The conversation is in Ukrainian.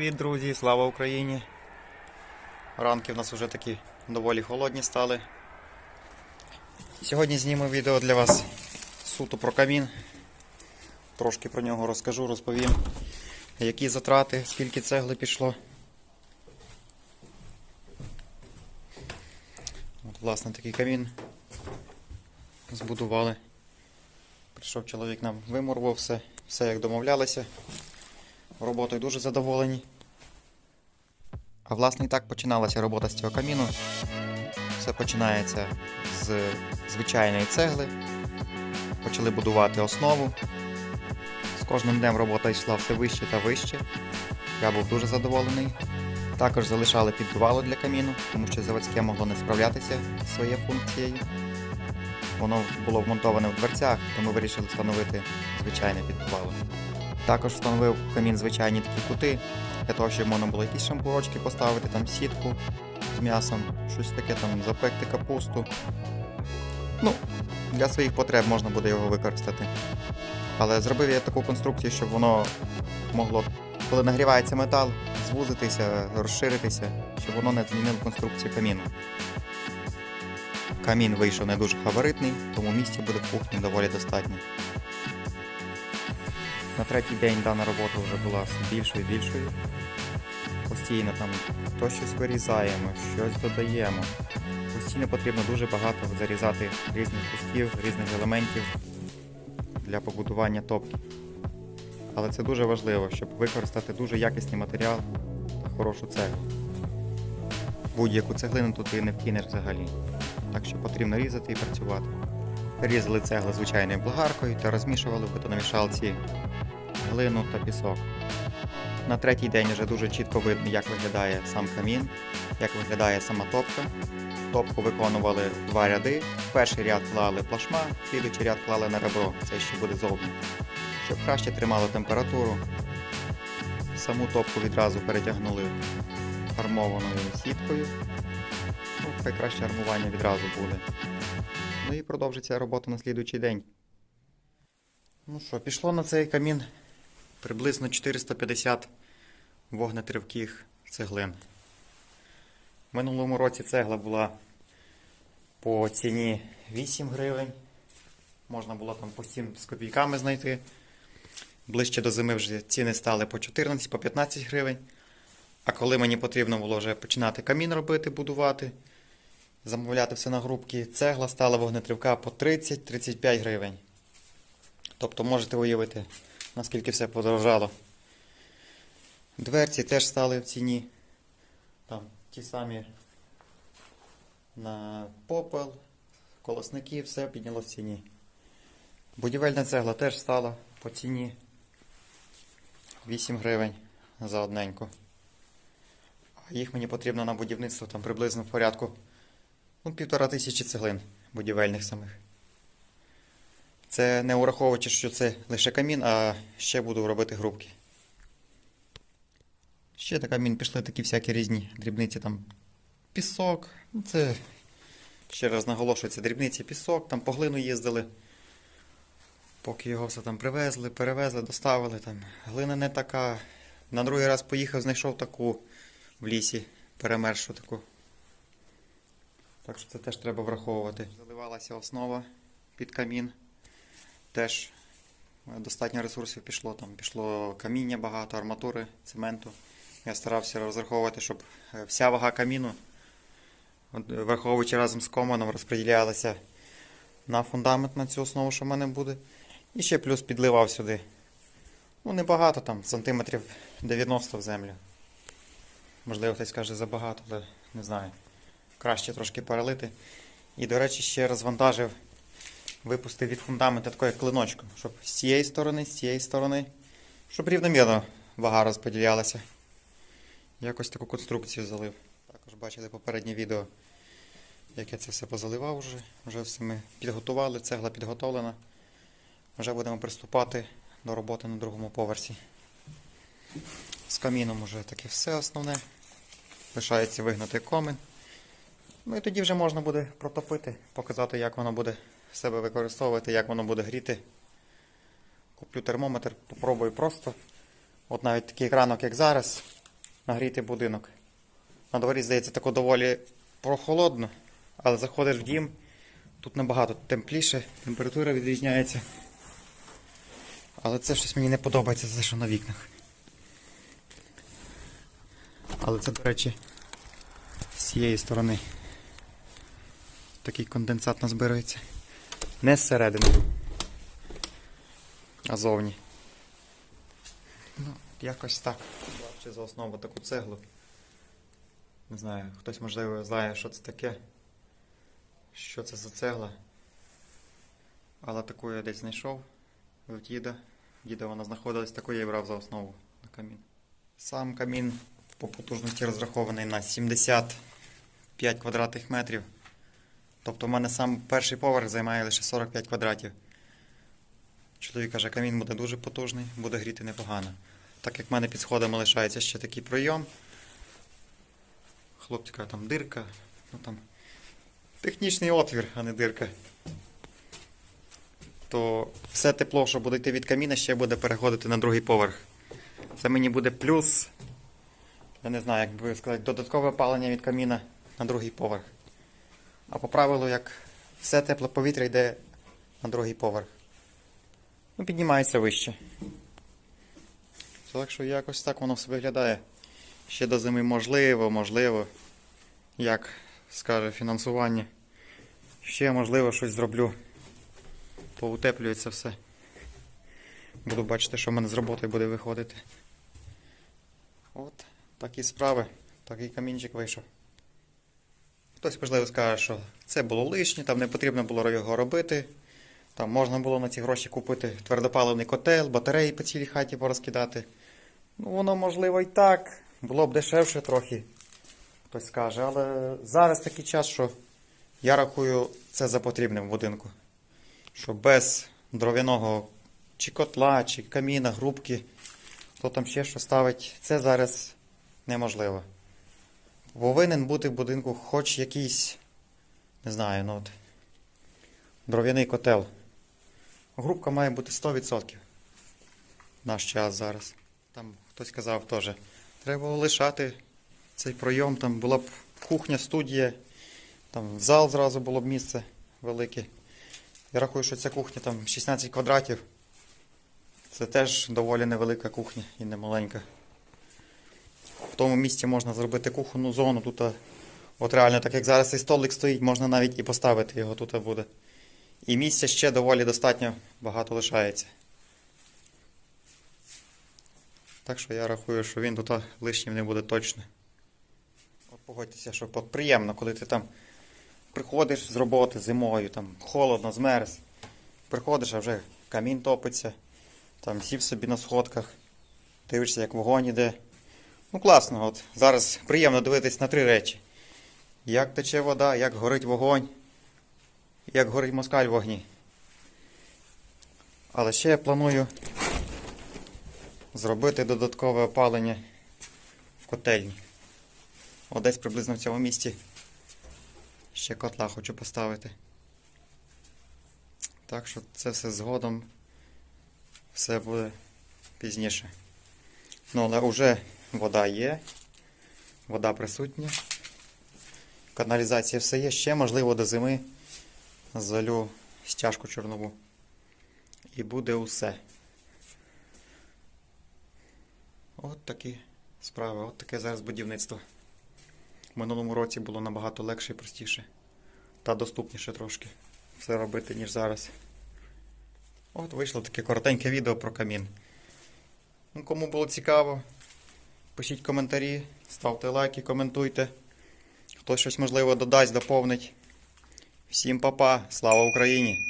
Привіт, друзі! Слава Україні! Ранки в нас вже такі доволі холодні стали. Сьогодні зніму відео для вас суто про камін. Трошки про нього розкажу, розповім, які затрати, скільки цегли пішло. От, власне, такий камін збудували. Прийшов чоловік нам вимурвав все, все як домовлялися. Роботою дуже задоволені. А власне і так починалася робота з цього каміну. Все починається з звичайної цегли. Почали будувати основу. З кожним днем робота йшла все вище та вище. Я був дуже задоволений. Також залишали піддувало для каміну, тому що заводське могло не справлятися зі своєю функцією. Воно було вмонтоване в дверцях, тому вирішили встановити звичайне піддувало. Також встановив камін звичайні такі кути, для того, щоб можна було якісь шампурочки поставити, там сітку з м'ясом, щось таке там запекти капусту. Ну, для своїх потреб можна буде його використати. Але зробив я таку конструкцію, щоб воно могло, коли нагрівається метал, звузитися, розширитися, щоб воно не змінило конструкцію каміну. Камін вийшов не дуже габаритний, тому місця буде в кухні доволі достатньо. На третій день дана робота вже була більшою і більшою. Постійно там то щось вирізаємо, щось додаємо. Постійно потрібно дуже багато зарізати різних кусків, різних елементів для побудування топки. Але це дуже важливо, щоб використати дуже якісний матеріал та хорошу цеглу. Будь-яку цеглину тут ти не вкинеш взагалі. Так що потрібно різати і працювати. Різали цегли звичайною болгаркою та розмішували в бетономішалці глину та пісок. На третій день вже дуже чітко видно, як виглядає сам камін, як виглядає сама топка. Топку виконували в два ряди. Перший ряд клали плашма, слідуючий ряд клали на ребро, це ще буде зовні. Щоб краще тримало температуру. Саму топку відразу перетягнули армованою сіткою. Ну, хай краще армування відразу буде. Ну і продовжиться робота на слідуючий день. Ну що, пішло на цей камін приблизно 450 вогнетривких цеглин. В минулому році цегла була по ціні 8 гривень. Можна було там по 7 з копійками знайти. Ближче до зими вже ціни стали по 14, по 15 гривень. А коли мені потрібно було вже починати камін робити, будувати, замовляти все на грубки, цегла стала вогнетривка по 30-35 гривень. Тобто можете уявити, наскільки все подорожало. Дверці теж стали в ціні. Там ті самі на попел, колосники, все підняло в ціні. Будівельна цегла теж стала по ціні 8 гривень за одненьку. А їх мені потрібно на будівництво там приблизно в порядку ну, півтора тисячі цеглин будівельних самих. Це не ураховуючи, що це лише камін, а ще буду робити грубки. Ще на камін пішли такі всякі різні дрібниці, там пісок. Ну, Це ще раз наголошую, це дрібниці пісок, там по глину їздили. Поки його все там привезли, перевезли, доставили. Там. Глина не така. На другий раз поїхав, знайшов таку в лісі, перемершу таку. Так що це теж треба враховувати. Заливалася основа під камін. Теж достатньо ресурсів пішло. Там пішло каміння багато, арматури, цементу. Я старався розраховувати, щоб е, вся вага каміну, е, враховуючи разом з команом, розподілялася на фундамент на цю основу, що в мене буде. І ще плюс підливав сюди. Ну, небагато, там, сантиметрів 90 в землю. Можливо, хтось каже забагато, але не знаю. Краще трошки перелити. І, до речі, ще розвантажив, випустив від фундамента такою клиночком, щоб з цієї сторони, з цієї сторони, щоб рівномірно вага розподілялася. Якось таку конструкцію залив. Також бачили попереднє відео, як я це все позаливав вже. Вже все ми підготували, цегла підготовлена. Вже будемо приступати до роботи на другому поверсі. З каміном вже таке все основне. Лишається вигнати комин. Ну і тоді вже можна буде протопити, показати, як воно буде себе використовувати, як воно буде гріти. Куплю термометр, попробую просто От навіть такий ранок, як зараз, нагріти будинок. На дворі, здається, тако доволі прохолодно, але заходиш в дім, тут набагато темпліше, температура відрізняється. Але це щось мені не подобається, це що на вікнах. Але це, до речі, з цієї сторони. Такий конденсат назбирається. Не зсередини, а зовні. Ну, якось так. Ще за основу таку цеглу. Не знаю, хтось можливо знає, що це таке. Що це за цегла. Але таку я десь знайшов в діда. Діда вона знаходилась, таку я і брав за основу на камін. Сам камін по потужності розрахований на 75 квадратних метрів. Тобто в мене сам перший поверх займає лише 45 квадратів. Чоловік каже, камін буде дуже потужний, буде гріти непогано. Так як в мене під сходами лишається ще такий пройом. Хлопці кажуть, там дирка, ну там технічний отвір, а не дирка. То все тепло, що буде йти від каміна, ще буде переходити на другий поверх. Це мені буде плюс. Я не знаю, як би сказати, додаткове опалення від каміна на другий поверх. А по правилу, як все тепле повітря йде на другий поверх. Ну, піднімається вище. Так що якось так воно все виглядає. Ще до зими можливо, можливо. Як скаже фінансування. Ще можливо щось зроблю. Поутеплюється все. Буду бачити, що в мене з роботи буде виходити. От, такі справи. Такий камінчик вийшов. Хтось, можливо, скаже, що це було лишнє, там не потрібно було його робити. Там можна було на ці гроші купити твердопаливний котел, батареї по цілій хаті порозкидати. Ну, воно можливо і так. Було б дешевше трохи. Хтось скаже. Але зараз такий час, що я рахую це за потрібним в будинку. Що без дров'яного чи котла, чи каміна, грубки, хто там ще що ставить, це зараз неможливо. Повинен бути в будинку хоч якийсь, не знаю, ну от, дров'яний котел. Грубка має бути 100%. Наш час зараз. Там хтось казав теж, треба лишати цей пройом, там була б кухня, студія, там зал зразу було б місце велике. Я рахую, що ця кухня там 16 квадратів. Це теж доволі невелика кухня і не маленька. Тому місці можна зробити кухонну зону. Тут, от реально, так як зараз цей столик стоїть, можна навіть і поставити його тут буде. І місця ще доволі достатньо багато лишається. Так що я рахую, що він тут лишнім не буде точно. От погодьтеся, що приємно, коли ти там приходиш з роботи зимою, там холодно, змерз. Приходиш, а вже камін топиться, там сів собі на сходках, дивишся, як вогонь іде. Ну класно, от зараз приємно дивитись на три речі. Як тече вода, як горить вогонь, як горить москаль в вогні. Але ще я планую зробити додаткове опалення в котельні. От десь приблизно в цьому місці ще котла хочу поставити. Так що це все згодом все буде пізніше. Ну, але вже вода є, вода присутня. Каналізація все є. Ще, можливо, до зими залю стяжку чорнову. І буде усе. От такі справи, от таке зараз будівництво. В минулому році було набагато легше і простіше. Та доступніше трошки все робити, ніж зараз. От вийшло таке коротеньке відео про камін. Ну, кому було цікаво, пишіть коментарі, ставте лайки, коментуйте. Хтось щось можливо додасть, доповнить. Всім па-па, слава Україні!